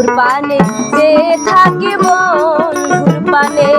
বন্ধুর পানে থাকি বন্ধুর পানে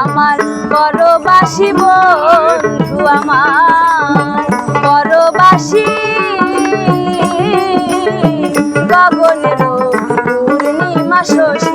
আমার করবাসি বন্ধু আমার করবাসি গগনের পূর্ণিমা শোষ